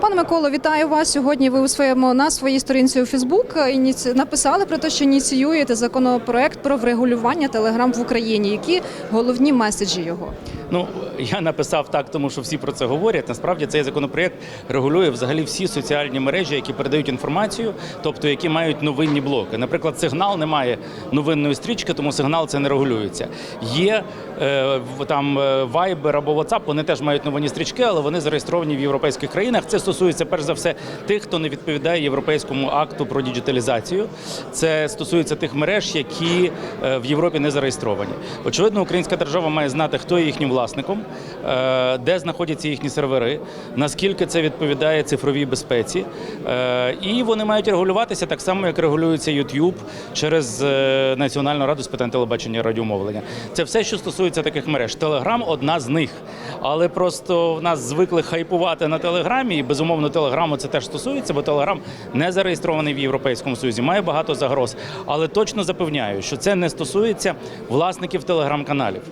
Пане Миколо, вітаю вас. Сьогодні ви у своєму на своїй сторінці у Фейсбук ініці... написали про те, що ініціюєте законопроект про врегулювання Телеграм в Україні. Які головні меседжі його? Ну я написав так, тому що всі про це говорять. Насправді цей законопроєкт регулює взагалі всі соціальні мережі, які передають інформацію, тобто які мають новинні блоки. Наприклад, сигнал не має новинної стрічки, тому сигнал це не регулюється. Є е, там е, Viber або WhatsApp, вони теж мають новинні стрічки, але вони зареєстровані в європейських країнах. Це стосується перш за все тих, хто не відповідає європейському акту про діджиталізацію. Це стосується тих мереж, які е, в Європі не зареєстровані. Очевидно, українська держава має знати, хто є їхнім власником, е, де знаходяться їхні сервери, наскільки це відповідає цифровій безпеці. Е, І вони мають регулюватися так само, як регулюється YouTube через е, Національну раду з питань телебачення і радіомовлення. Це все, що стосується таких мереж. Телеграм одна з них. Але просто в нас звикли хайпувати на Телеграмі, і безумовно Телеграму це теж стосується, бо Телеграм не зареєстрований в Європейському Союзі, має багато загроз. Але точно запевняю, що це не стосується власників телеграм-каналів.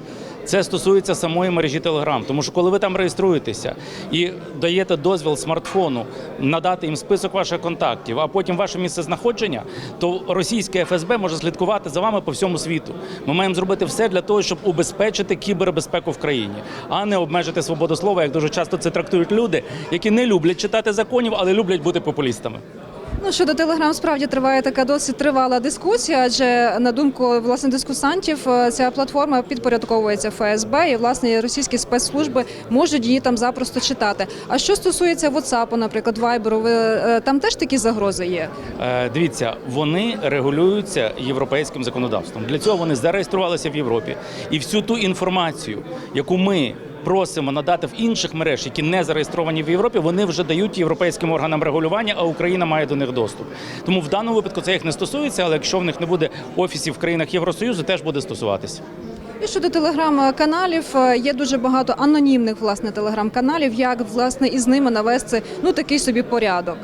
Це стосується самої мережі Telegram, тому що коли ви там реєструєтеся і даєте дозвіл смартфону надати їм список ваших контактів, а потім ваше місце знаходження, то російське ФСБ може слідкувати за вами по всьому світу. Ми маємо зробити все для того, щоб убезпечити кібербезпеку в країні, а не обмежити свободу слова, як дуже часто це трактують люди, які не люблять читати законів, але люблять бути популістами. Ну щодо Телеграм, справді триває така досить тривала дискусія, адже на думку власне дискусантів, е, ця платформа підпорядковується ФСБ, і власне російські спецслужби можуть її там запросто читати. А що стосується WhatsApp, наприклад, Viber, ви е, там теж такі загрози є? Е, Дивіться, вони регулюються європейським законодавством. Для цього вони зареєструвалися в Європі. І всю ту інформацію, яку ми просимо надати в інших мереж, які не зареєстровані в Європі, вони вже дають європейським органам регулювання, а Україна має до них доступ. Тому в даному випадку це їх не стосується, але якщо в них не буде офісів в країнах Євросоюзу, теж буде стосуватися. І щодо телеграм-каналів, е, є дуже багато анонімних власне телеграм-каналів. Як власне із ними навести ну такий собі порядок?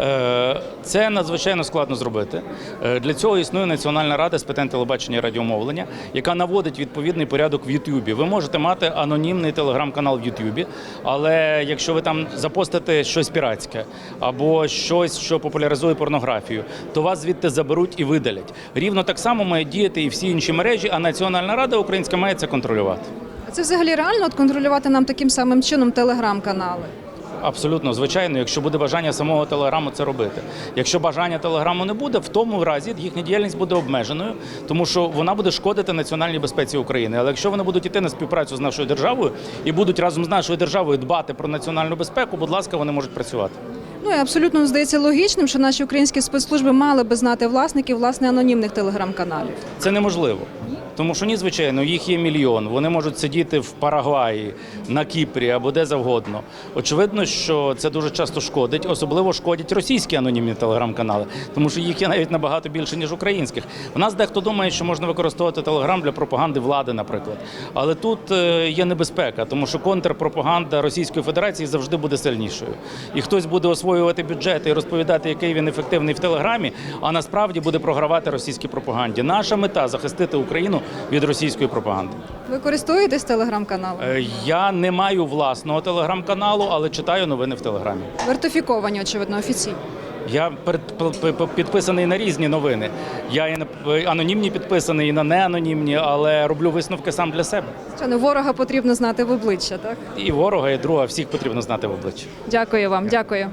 Е, Це надзвичайно складно зробити. Е, Для цього існує Національна рада з питань телебачення і радіомовлення, яка наводить відповідний порядок в Ютубі. Ви можете мати анонімний телеграм-канал в Ютубі, але якщо ви там запостите щось піратське або щось, що популяризує порнографію, то вас звідти заберуть і видалять. Рівно так само мають діяти і всі інші мережі, а Національна рада українська має це контролювати. А це взагалі реально от контролювати нам таким самим чином телеграм-канали? Абсолютно, звичайно, якщо буде бажання самого телеграму це робити. Якщо бажання телеграму не буде, в тому разі їхня діяльність буде обмеженою, тому що вона буде шкодити національній безпеці України. Але якщо вони будуть йти на співпрацю з нашою державою і будуть разом з нашою державою дбати про національну безпеку, будь ласка, вони можуть працювати. Ну і абсолютно здається логічним, що наші українські спецслужби мали би знати власників власне анонімних телеграм-каналів. Це неможливо. Тому що ні, звичайно, їх є мільйон. Вони можуть сидіти в Парагваї, на Кіпрі або де завгодно. Очевидно, що це дуже часто шкодить, особливо шкодять російські анонімні телеграм-канали, тому що їх є навіть набагато більше ніж українських. У нас дехто думає, що можна використовувати телеграм для пропаганди влади, наприклад. Але тут е, є небезпека, тому що контрпропаганда Російської Федерації завжди буде сильнішою. І хтось буде освоювати бюджети і розповідати, який він ефективний в телеграмі, а насправді буде програвати російській пропаганді. Наша мета захистити Україну від російської пропаганди. Ви користуєтесь телеграм-каналом? Е, Я не маю власного телеграм-каналу, але читаю новини в телеграмі. Вертифіковані, очевидно, офіційно. Я підписаний на різні новини. Я і на анонімні підписаний, і на неанонімні, але роблю висновки сам для себе. Звичайно, ворога потрібно знати в обличчя, так? І ворога, і друга всіх потрібно знати в обличчя. Дякую вам, дякую.